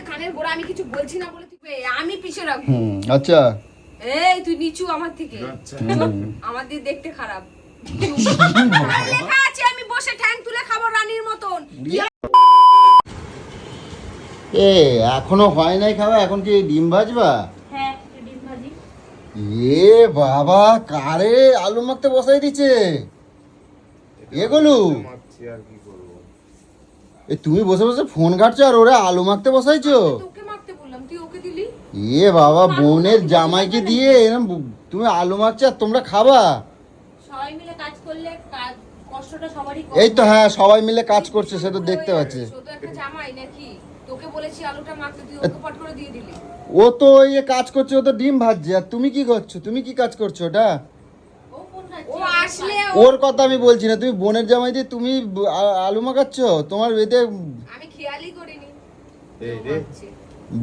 কানের গোড়া আমি কিছু বলছি না বলে তুই এ, আমি পিছে রাখব। আচ্ছা। এই তুই নিচু আমার থেকে। আচ্ছা। আমার দিয়ে দেখতে খারাপ। লেখা আছে আমি বসে ঠ্যাং তুলে খাব রানীর মতন। এ এখনও হয় নাই খাওয়া? এখন কি ডিম ভাজবা? হ্যাঁ ডিম ভাজি। এ বাবা কারে আলু মাখতে বসাই দিছে এগুলো এ তুমি বসে বসে ফোন ঘাটছো আর ওরা আলু মাখতে বসাইছো? এ বাবা বোনের জামাইকে দিয়ে এরম তুমি আলু মাখছো আর তোমরা খাবা? এই তো হ্যাঁ সবাই মিলে কাজ করছে সে তো দেখতে পাচ্ছে। ও তো ওই কাজ করছে ও তো ডিম ভাজছে। আর তুমি কি করছ? তুমি কি কাজ করছ ওটা? ওর কথা আমি বলছি না তুমি বোনের জামাই দিয়ে তুমি আলু মাখাচ্ছ? তোমার এতে আমি খেয়ালই করিনি।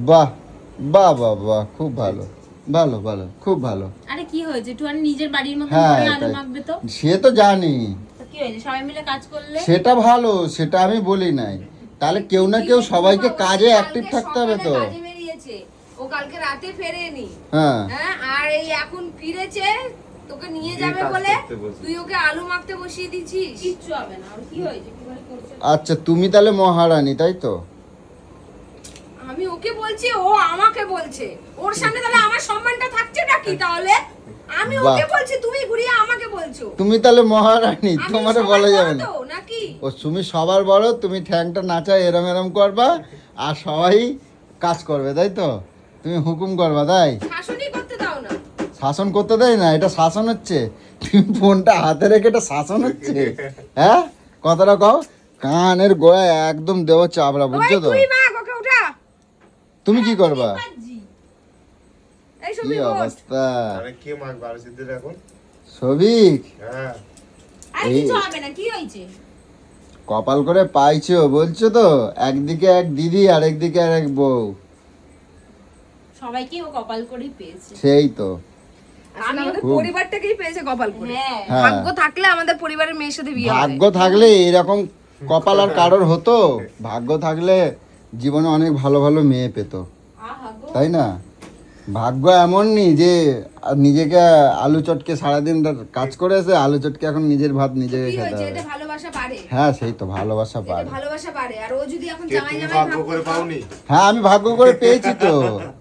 বাহ বাহ বাহ বাহ খুব ভালো। ভালো ভালো খুব ভালো। আরে কি হয়েছে? একটু আর নিজের বাড়ির মতো হ্যাঁ, আলু মাখবে তো? সে তো জানি। কি হয়েছে? সবাই মিলে কাজ করলে? সেটা ভালো সেটা আমি বলি নাই। তাহলে কেউ না কেউ সবাইকে কাজে অ্যাক্টিভ থাকতে হবে তো। ও কালকে রাতে ফেরেনি। হ্যাঁ। হ্যাঁ আর এই এখন ফিরেছে নিয়ে যাবে বলে তুই ওকে আলু মাখতে বসিয়ে দিছিস কিচ্ছু হবে না আর কি হয়েছে? কি আচ্ছা তুমি তাহলে মহারানী তাই তো? আমি ওকে বলছি ও আমাকে বলছে। ওর সামনে তাহলে আমার সম্মানটা থাকছে নাকি তাহলে? আমি ওকে বলছি তুমি ঘুরিয়ে আমাকে বলছো। তুমি তাহলে মহারানী তোমার বলা যাবে না। নাকি? ও তুমি সবার বড় তুমি ঠ্যাংটা নাচা এরম এরম করবা আর সবাই কাজ করবে তাই তো? তুমি হুকুম করবা তাই? শাসন করতে দেয় না এটা শাসন হচ্ছে। তুমি ফোনটা হাতে রেখে এটা শাসন হচ্ছে। হ্যাঁ? কথাটা কও। কানের গোড়ায় একদম দেওয়া চাবড়া বুঝছ তো? তুমি কি করবা? ভাজি এই কি সবই অবস্থা? সবিক হ্যাঁ। আর এই- কিছু হবে না কি হয়েছে? কপাল করে পাইছো বলছো তো? একদিকে এক দিদি আর একদিকে আর এক বউ। সবাইকে ও কপাল করেই পেয়েছে। সেই তো। পরিবারটাকেই পেয়েছে কপাল করে। হ্যাঁ। হ্যাঁ। ভাগ্য থাকলে আমাদের পরিবারের মেয়ের সাথে বিয়ে ভাগ্য থাকলে এরকম কপাল আর কারোর হতো। ভাগ্য থাকলে জীবনে অনেক ভালো ভালো মেয়ে পেত। তাই না? ভাগ্য এমন নি যে আর নিজেকে আলু চটকে সারাদিন কাজ করে এসে আলু চটকে এখন নিজের ভাত নিজেকে খেতে হবে। ভালোবাসা পারে হ্যাঁ সেই তো ভালোবাসা পারে ভালোবাসা পারে আর ও যদি এখন জামাই জামাই ভাগ্য করে পাওনি? হ্যাঁ আমি ভাগ্য করে পেয়েছি তো।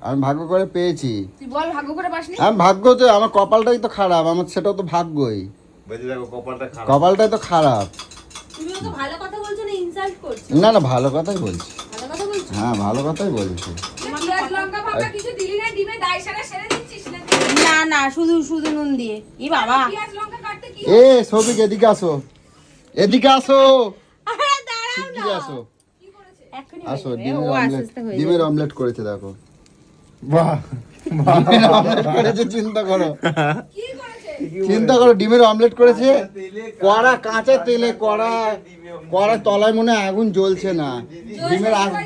আমি ভাগ্য করে পেয়েছি। তুই বল ভাগ্য করে পাসনি? আমি ভাগ্য তো আমার কপালটাই তো খারাপ। আমার সেটাও তো ভাগ্যই। কপালটাই তো খারাপ। তুমি ওকে ভালো কথা বলছো না ইনসাল্ট করছ? না না ভালো কথাই বলছি। ভালো কথা বলছো? হ্যাঁ ভালো কথাই বলছি। লঙ্কা কিছু দিলি না না না না শুধু শুধু নুন দিয়ে। ই বাবা। পেঁয়াজ লঙ্কা কাটতে কি এ সবিক এদিকে আসো। এদিকে আসো। আরে আসো। আসো ডিমের অমলেট ডিমের অমলেট করেছে দেখো। বাহ। করেছে চিন্তা করো। চিন্তা করো ডিমের অমলেট করেছে। কড়া কাঁচা তেলে কড়া কড়া তলায় মনে হয় আগুন জ্বলছে না। ডিমের আগ-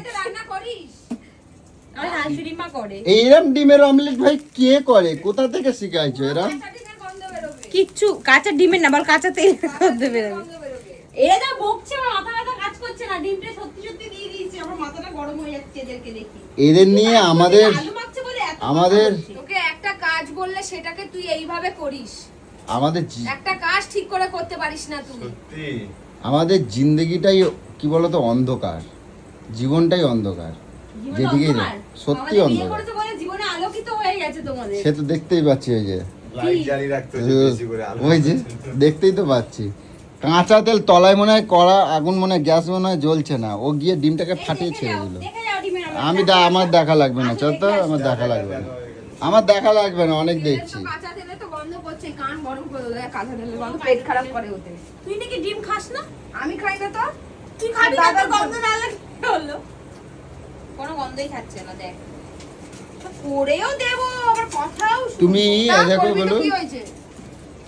এইরম ডিমের অমলেট ভাই কে করে? কোথা থেকে শিখাইছো এরা? কিচ্ছু কাঁচা ডিমের না বল কাঁচা তেল করতে বেরোবে। এরা যা বকছে আমার মাথা ব্যথা কাজ করছে না ডিমটা সত্যি সত্যি দিয়ে দিয়েছি। আমার মাথাটা গরম হয়ে যাচ্ছে এদেরকে দেখি। এদের নিয়ে আমাদের আমাদের। তোকে একটা কাজ বললে সেটাকে তুই এইভাবে করিস। আমাদের একটা কাজ ঠিক করে করতে পারিস না তুই। সত্যি আমাদের জিন্দগিটাই কি বলতো? অন্ধকার। জীবনটাই অন্ধকার। যেদিকেই সত্যি অন্ধকার। করেছে বলে জীবনে আলোকিত হয়ে গেছে তোমাদের। সে তো দেখতেই পাচ্ছি ওই যে। লাইট জ্বালিয়ে রাখতে হচ্ছে বেশি করে আলো ওই যে দেখতেই তো পাচ্ছি। কাঁচা তেল তলায় মনে হয় কড়া আগুন মনে হয় গ্যাস মনে হয় জ্বলছে না। ও গিয়ে ডিমটাকে ফাটিয়ে ছেড়ে দিল। দেখে যাও ডিমের অমলেট। আমি দা আমার দেখা লাগবে না চল তো আমার দেখা লাগবে। না আমার দেখা লাগবে না অনেক দেখছি। তো কাঁচা তেলে তো গন্ধ করছে কান গরম করে দেয় কাঁচা তেলের গন্ধ পেট খারাপ করে ওতে তুই নাকি ডিম খাস না? আমি খাই না তো। তুই খাবি না তোর গন্ধ না লাগে কি হলো? কোনো গন্ধই খাচ্ছে না দেখ। করেও দেবো আবার কথাও তুমি দেখো বলো।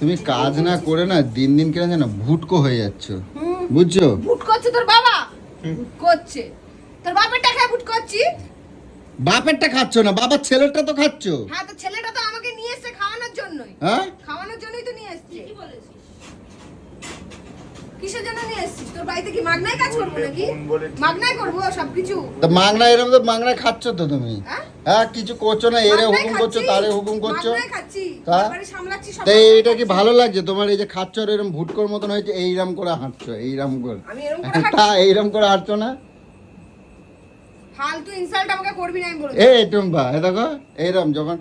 তুমি কাজ না করে না দিন দিন কেন জানো ভুটকো হয়ে যাচ্ছ। বুঝছ? ভুট করছে তোর বাবা? করছে তোর বাপের টাকায় ভুট করছি বাপেরটা খাচ্ছ না বাবার ছেলেরটা তো খাচ্ছ। হ্যাঁ তো ছেলেটা তো আমাকে নিয়ে এসছে খাওয়ানোর জন্যই। হ্যাঁ খাওয়ানোর জন্যই তো নিয়ে এসছে কি বলেছিস কি কিসের জন্য নিয়ে এসেছিস? তোর বাড়িতে কি মাগনায় কাজ করব নাকি? মাগনায় করব সবকিছু? তা মাংনা এরকম তো খাচ্ছ তো তুমি। হ্যাঁ? হ্যাঁ কিছু করছ না? এরে হুকুম করছ তারে হুকুম করছ। তা? এইটা কি ভালো লাগছে? তোমার এই যে খাচ্ছ আর এরকম ভুটকোর মতন হয়েছে এইরাম করে হাঁটছো এইরাম করে। আমি এরকম করে তা এইরাম করে হাঁটছো না? ফালতু ইনসাল্ট আমাকে করবি না আমি বলে এই টুম্পা এ দেখো এইরকম যখন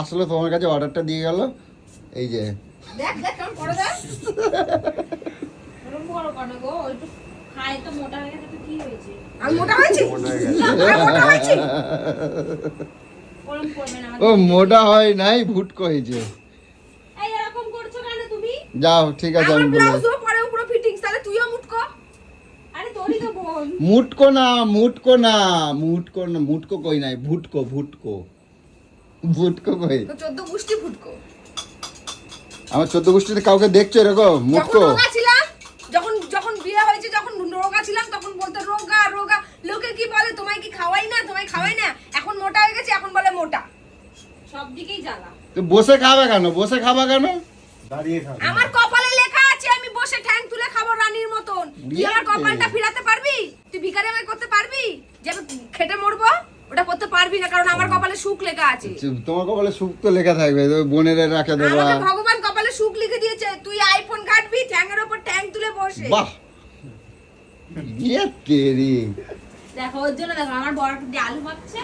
আসলে তোমার কাছে অর্ডারটা দিয়ে গেল এই যে। দেখ দেখ কেমন করে দেখ কেন গো? একটু খায় তো মোটা হয়ে গেছে তো কি হয়েছে? আমি মোটা হয়েছি? মোটা হয়ে গেছে। আমি মোটা হয়েছি? ওরকম করবে না ও মোটা হয় নাই ভুটকো হয়েছে এই এরকম করছ কেন তুমি? যাও ঠিক আছে আমি বলে পরে পুরো ফিটিংস তাহলে তুইও মুটকো আরে তোরই তো বোন। মুটকো না মুটকো না মুটকো না মুটকো কই নাই ভুটকো ভুটকো। ভুটকো কই? তো গুষ্টি ফুটকো আমার চোদ্দ গোষ্ঠীতে কাউকে দেখছ এরকম? মুটকো? ছিলাম যখন যখন বিয়ে হয়েছে যখন রোগা ছিলাম তখন বলতো রোগা রোগা। লোকে কি বলে তোমায় কি খাওয়াই না? তোমায় খাওয়াই না? এখন মোটা হয়ে গেছে এখন বলে মোটা। সব দিকেই জ্বালা। তো বসে খাবে কেন? বসে খাবা কেন? দাঁড়িয়ে খাবে। আমার কপালে লেখা আছে আমি বসে ঠ্যাং তুলে খাব রানীর মতন। তুই আমার কপালটা ফিরাতে পারবি? তুই ভিখারি আমায় করতে পারবি? যে খেটে মরবো? ওটা করতে পারবি না কারণ আমার কপালে সুখ লেখা আছে। তোমার কপালে সুখ তো লেখা থাকবে তো বোনের রাখে দেবা আমাকে ভগবান কপালে সুখ লিখে দিয়েছে তুই আইফোন কাটবি ঠ্যাংয়ের ওপর ঠ্যাং তুলে বসে। বাহ! ইয়ে তেরি। দেখো ওর জন্য দেখো আমার বড় দিয়ে আলু মাখছে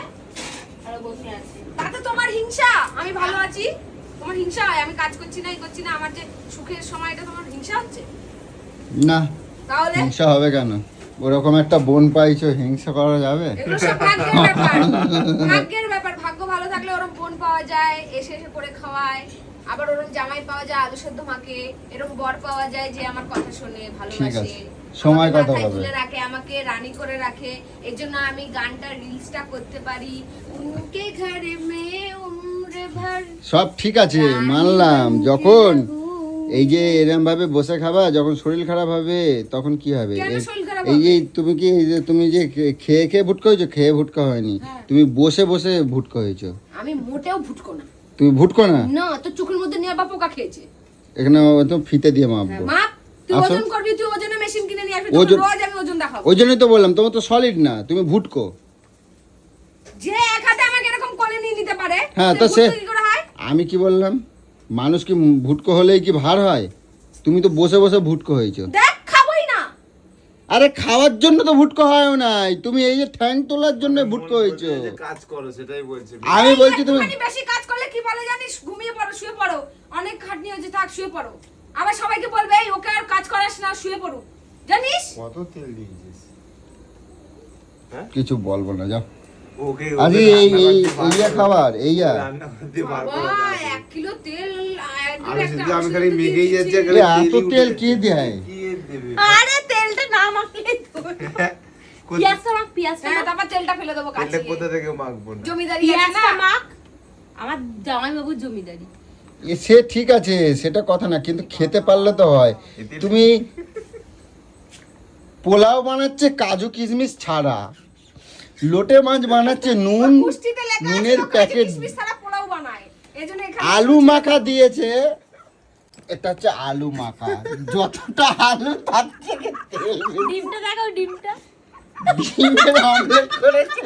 আর বসে আছে। তাতে তোমার হিংসা আমি ভালো আছি। তোমার হিংসা হয় আমি কাজ করছি না এই করছি না আমার যে সুখের সময়টা তোমার হিংসা হচ্ছে? না তাহলে? হিংসা হবে কেন? ওরকম একটা বোন পাইছো হিংসা করা যাবে? ভাগ্যের ব্যাপার। ভাগ্য ভালো থাকলে ওরম বোন পাওয়া যায় এসে এসে করে খাওয়ায়। আবার ওরম জামাই পাওয়া যায় আলু সেদ্ধ মাকে এরকম বর পাওয়া যায় যে আমার কথা শোনে ভালোবাসে। সময় কথা মাথায় রাখে আমাকে রানী করে রাখে এর জন্য আমি গানটা রিলসটা করতে পারি। উনকে ঘরে মে উম্র ভর। সব ঠিক আছে মানলাম। যখন এই যে এরম ভাবে বসে খাবা যখন শরীর খারাপ হবে তখন কি হবে? এই- যে? তুমি কি এই যে তুমি যে খেয়ে খেয়ে ভুটকা হয়েছো? খেয়ে ভুটকা হয়নি। হ্যাঁ। তুমি বসে বসে ভুটকা হয়েছো। আমি মোটেও ভুটকো না। তুমি ভুটকো না? না তো চোখের মধ্যে নিয়ে বা পোকা খেয়েছে। এখানে তো ফিতে দিয়ে হ্যাঁ, মাপবো মা তুই ওজন করবি তুই ওজনের মেশিন কিনে নিয়ে আসবি ওজন- রোজ আমি ওজন দেখাবো। ওই জন্যই তো বললাম তোমার তো সলিড না তুমি ভুটকো। যে এক হাতে আমাকে এরকম কোলে নিয়ে নিতে পারে হ্যাঁ, তো সে- কি আমি কি বললাম মানুষ কি ভুটকো হলেই কি ভার হয়? তুমি তো বসে বসে ভুটকো হয়েছো। দেখ খাবোই না। আরে খাওয়ার জন্য তো ভুটকো হয় নাই তুমি এই যে ঠ্যাং তোলার জন্য ভুটকো হয়েছো। কাজ করো সেটাই বলছি। আমি বলছি তুমি বেশি কাজ করলে কি বলে জানিস? ঘুমিয়ে পড়ো শুয়ে পড়ো। অনেক খাটনি হয়েছে থাক শুয়ে পড়ো। আবার সবাইকে বলবে এই ওকে আর কাজ করাস না শুয়ে পড়ো। জানিস? কত তেল দিয়েছিস? কিছু বলব না যাও। ওকে আরে এই এই এইয়া খাবার এইয়া বাবা কিলো তেল একদম আলু আমি খালি সিদ্ধ যাচ্ছে খালি এত তেল কে দেয়? কি এর দেবে? আরে তেলটা না মাখলে তো কোথা- মাখ হ্যাঁ তারপর তেলটা ফেলে দেবো কাছে তেলটা কোথা থেকে মাখবো না? জমিদারি আছে পেঁয়াজটা না? মাখ। আমার জামাইবাবুর জমিদারি। এ, সে ঠিক আছে সেটা কথা না কিন্তু খেতে পারলে তো হয়। তুমি পোলাও বানাচ্ছে কাজু কিশমিশ ছাড়া। লোটে মাছ বানাচ্ছে নুন নুনের প্যাকেট। কিশমিশ ছাড়া পোলাও বানায়। এজন্য এখানে আলু মাখা দিয়েছে। এটা হচ্ছে আলু মাখা। যতটা আলু তার থেকে তেল ডিমটা দেখাও ডিমটা। ডিমের অমলেট করেছে।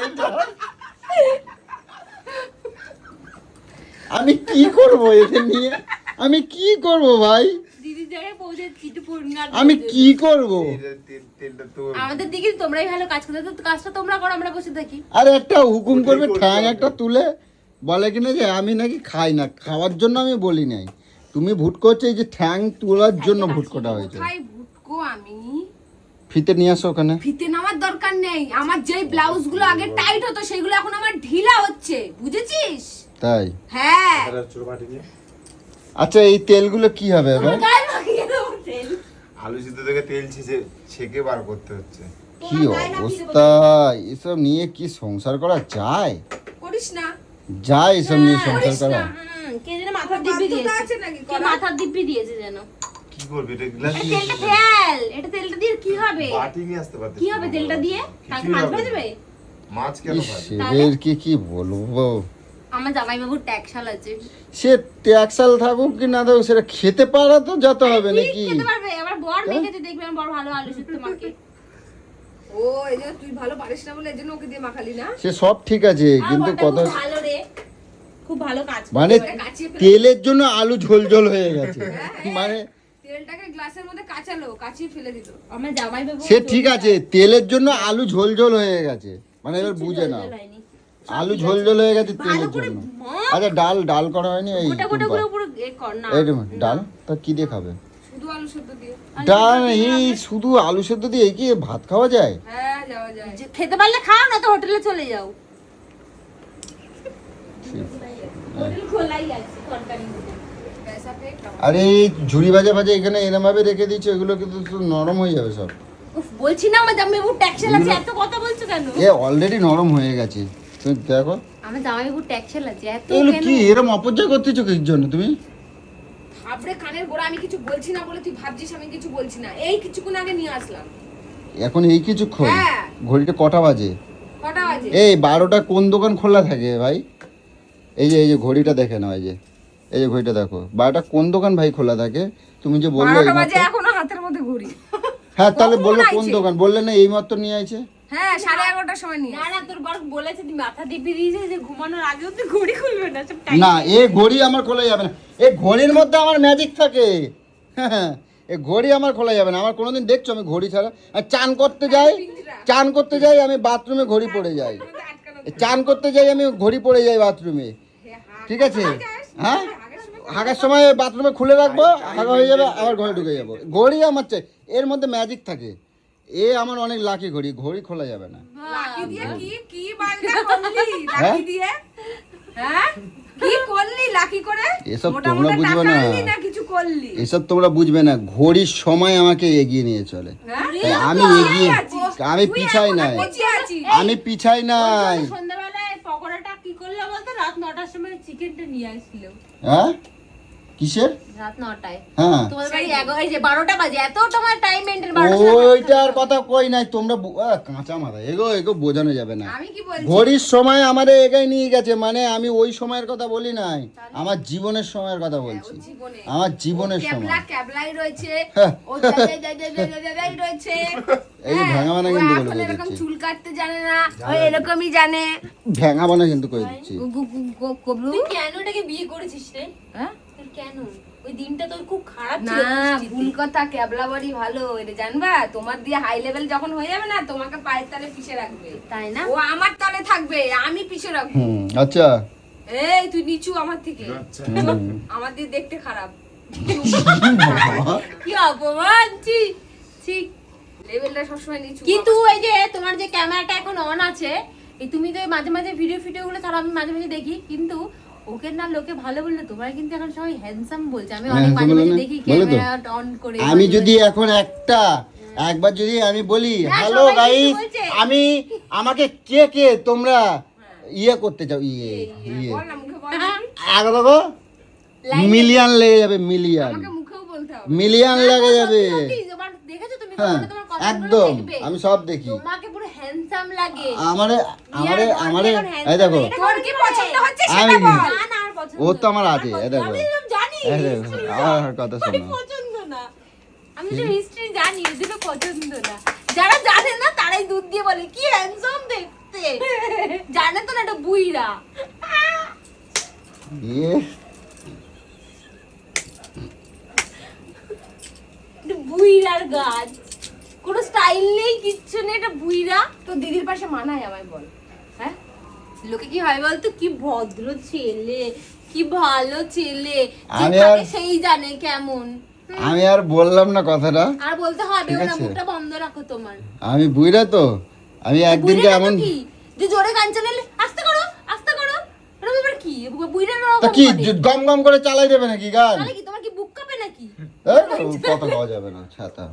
আমি কি করব এদের নিয়ে? আমি কি করব ভাই? আমি কি করব? আমাদের দিকে তোমরাই ভালো কাজ করতে তো কাজটা তোমরা করো আমরা বসে থাকি। আরে একটা হুকুম করবে ঠ্যাং একটা তুলে বলে কিনা যে আমি নাকি খাই না খাওয়ার জন্য আমি বলি নাই। তুমি ভুটকো হচ্ছে এই যে ঠ্যাং তোলার জন্য ভুটকোটা হয়েছে। কোথায় ভুটকো আমি? ফিতে নিয়ে আসো ওখানে। ফিতে নেওয়ার দরকার নেই। আমার যেই ব্লাউজগুলো আগে টাইট হতো সেগুলো এখন আমার ঢিলা হচ্ছে বুঝেছিস? তাই? হ্যাঁ। আচ্ছা এই তেলগুলো কি হবে এবার গায়ে মাখিয়ে দেবো তেল। আলু সিদ্ধ থেকে তেল ছিঁচে ছেঁকে বার করতে হচ্ছে। কি অবস্থা? এসব নিয়ে কি সংসার করা যায়? করিস না। যায় এসব নিয়ে সংসার করা? না। হুম, কে যেন মাথার দিব্যি দিয়েছে। কে মাথার দিব্যি দিয়েছে যেন? কি করবে? এটা গ্লাস এই তেলটা তেল এটা তেলটা দিয়ে কি হবে? বাটি নিয়ে আসতে পারতে কি হবে তেলটা দিয়ে? তাকে মাছ ভাজবে মাছ কেন ভাজবে এদের কি কি বলব? আমার ট্যাক্সাল আছে। সে ট্যাক্সাল থাকুক কি না থাকুক সেটা খেতে পারা তো যেতে হবে ঠিক নাকি? খেতে পারবে আমার বর হ্যাঁ? দেখবে আমার বর ভালো আলু সিদ্ধ মাকে ও এই যে তুই ভালো পারিস না বলে এই জন্য ওকে দিয়ে মাখালি না? সে সব ঠিক আছে কিন্তু কথা ভালো রে। খুব ভালো কাজ মানে তেলের জন্য আলু ঝোল ঝোল হয়ে গেছে। মানে তেলটাকে গ্লাসের মধ্যে কাঁচালো কাচিয়ে ফেলে দিল। আমার জামাইবাবু সে ঠিক আছে তেলের জন্য আলু ঝোল ঝোল হয়ে গেছে। মানে এবার বুঝে না আলু ঝোল ঝোল হয়ে গেছে তেলের জন্য। আচ্ছা ডাল ডাল করা হয়নি? এই গোটা গোটা টুম্পা। করে পুরো এ কর না। এই রে, ডাল তা কি দিয়ে খাবে? শুধু আলু সেদ্ধ দিয়ে। ডাল এই শুধু আলু সেদ্ধ দিয়ে কি ভাত খাওয়া যায়? হ্যাঁ যাওয়া যায়। যে খেতে পারলে খাও না তো হোটেলে চলে যাও। আরে এই ঝুড়ি ভাজা ভাজা এখানে এরম ভাবে রেখে দিচ্ছ এগুলো কিন্তু নরম হয়ে যাবে সব। বলছি না আমার ট্যাক্সেল আছে এত কথা বলছো কেন? এ অলরেডি নরম হয়ে গেছে। তুমি দেখো। আমার জামাইবাবু ট্যাক্সেল আছে এত এগুলো কি এরম অপচয় করতেছো কির জন্য তুমি? কানের গোড়া আমি কিছু বলছি না বলে তুই ভাবছিস আমি কিছু বলছি না। এই কিছুক্ষণ আগে নিয়ে আসলাম। এখন এই কিছুক্ষণ? হ্যাঁ। ঘড়িটা কটা বাজে? কটা বাজে? এই বারোটা কোন দোকান খোলা থাকে ভাই? এই যে এই যে ঘড়িটা দেখে নাও এই যে। এই যে ঘড়িটা দেখো। বারোটা কোন দোকান ভাই খোলা থাকে? তুমি যে বললে বারোটা এইমাত্র- এখনও হাতের মধ্যে ঘুরি হ্যাঁ তাহলে বলল কোন দোকান? বললে না এই মাত্র নিয়ে আইছে? হ্যাঁ সাড়ে এগারোটার সময় নিয়ে না না তোর বর বলেছে তুই মাথা দিবি দিয়েছে যে ঘুমানোর আগেও তুই ঘড়ি খুলবে না সব না এ ঘড়ি আমার খোলা যাবে না। এই ঘড়ির মধ্যে আমার ম্যাজিক থাকে। হ্যাঁ এই ঘড়ি আমার খোলা যাবে না। আমার কোনোদিন দেখছ আমি ঘড়ি ছাড়া আর চান করতে যাই চান করতে যাই আমি বাথরুমে ঘড়ি পড়ে যাই। চান করতে যাই আমি ঘড়ি পড়ে যাই বাথরুমে ঠিক আছে? হ্যাঁ? হাগার সময় বাথরুমে খুলে রাখব হাগা হয়ে যাবে আবার ঘরে ঢুকে যাব। ঘড়ি আমার চাই। এর মধ্যে ম্যাজিক থাকে। এ আমার অনেক লাকি ঘড়ি ঘড়ি খোলা যাবে না। লাকি দিয়ে কি কি বাজনা করলি? হ্যাঁ? লাকি দিয়ে? হ্যাঁ? কি করলি লাকি করে? এসব তোমরা বুঝবে না। কিছু করলি। এসব তোমরা বুঝবে না। ঘড়ির সময় আমাকে এগিয়ে নিয়ে চলে। হ্যাঁ? আমি এগিয়ে আমি পিছাই নাই। আমি পিছাই নাই। সন্ধ্যাবেলায় পকোড়াটা কি করল বলতো? রাত নটার সময় চিকেনটা নিয়ে আসছিল হ্যাঁ? কিসের? হ্যাঁ। তোমাদের বাড়ি এগারো এই যে বারোটা বাজে এত তোমার টাইম মেনটেন ওইটার কথা কই নাই তোমরা কাঁচা মাথা এগো এগো বোঝানো যাবে না। আমি কি বলছি? ঘড়ির সময় আমারে এগাই নিয়ে গেছে মানে আমি ওই সময়ের কথা বলি নাই আমার জীবনের সময়ের কথা বলছি। আমার জীবনের সময়। ক্যাবলাই রয়েছে। হ্যাঁ। এই হ্যাঁ, ও কিন্তু এখন বলে এরকম চুল কাটতে জানে না এরকমই জানে। ভেঙা বানা কিন্তু করে দিচ্ছি। কেন ওটাকে বিয়ে করেছিস রে? হ্যাঁ? কেন? ওই দিনটা তোর খুব খারাপ ছিল পরিস্থিতি। ভুল কথা ক্যাবলা বাড়ি ভালো এটা জানবা? তোমার দিয়ে হাই লেভেল যখন হয়ে যাবে না তোমাকে পায়ের তলে পিষে রাখবে। তাই না? ও আমার তলে থাকবে আমি পিষে রাখব। আচ্ছা। এই তুই নিচু আমার থেকে। আমার দিয়ে দেখতে খারাপ। কি অপমান ছি লেভেলটা সবসময় নিচু। কিন্তু এই যে তোমার যে ক্যামেরাটা এখন অন আছে এই তুমি তো মাঝে মাঝে ভিডিও ফিডিও গুলো ছাড়া আমি মাঝে মাঝে দেখি কিন্তু ওকে না লোকে ভালো বললে তোমার কিন্তু এখন সবাই হ্যান্ডসাম বলছে। আমি অনেক মাঝে মাঝে দেখি ক্যামেরা অন করে আমি যদি এখন একটা একবার যদি আমি বলি হ্যালো গাইস আমি আমাকে কে কে তোমরা ইয়ে করতে চাও? ইয়ে ইয়ে আগে দেখো মিলিয়ন লেগে যাবে মিলিয়ন মিলিয়ন লেগে যাবে। দেখেছ তুমি হ্যাঁ তোমার কথা একদম আমি সব দেখি। তোমাকে পুরো হ্যান্ডসাম লাগে। আমারে আমারে আমারে এই দেখো। তোর কি পছন্দ হচ্ছে আমি সেটা বল। না না আর পছন্দ ও তো আমার আছে, এই দেখো। আমি জানি। এই দেখো, history আমার কথা শোনো। পছন্দ না। আমি তো হিস্ট্রি জানি ওদের পছন্দ না। যারা জানে না তারাই দুধ দিয়ে বলে কি হ্যান্ডসাম দেখতে? জানে তো না এটা বুইরা ইয়ে। বুইরার গাছ। কোনো স্টাইল নেই কিচ্ছু নেই এটা বুইরা তো দিদির পাশে মানায় আমায় বল। হ্যাঁ? লোকে কি হয় বলতো? কি ভদ্র ছেলে কি ভালো ছেলে। আমি আর- সেই জানে কেমন। আমি আর বললাম না কথাটা। আর বলতে হবে না মুখটা বন্ধ রাখো তোমার। আমি বুঝলা তো। আমি একদিনকে এমন কি? যে জোরে গান চালালে আস্তে করো আস্তে করো। এরকম আবার কি? বুইরা কি গম গম করে চালাই দেবে নাকি গান? তাহলে কি? তোমার কি বুক নাকি? এই, পাওয়া যাবে না ছাতা।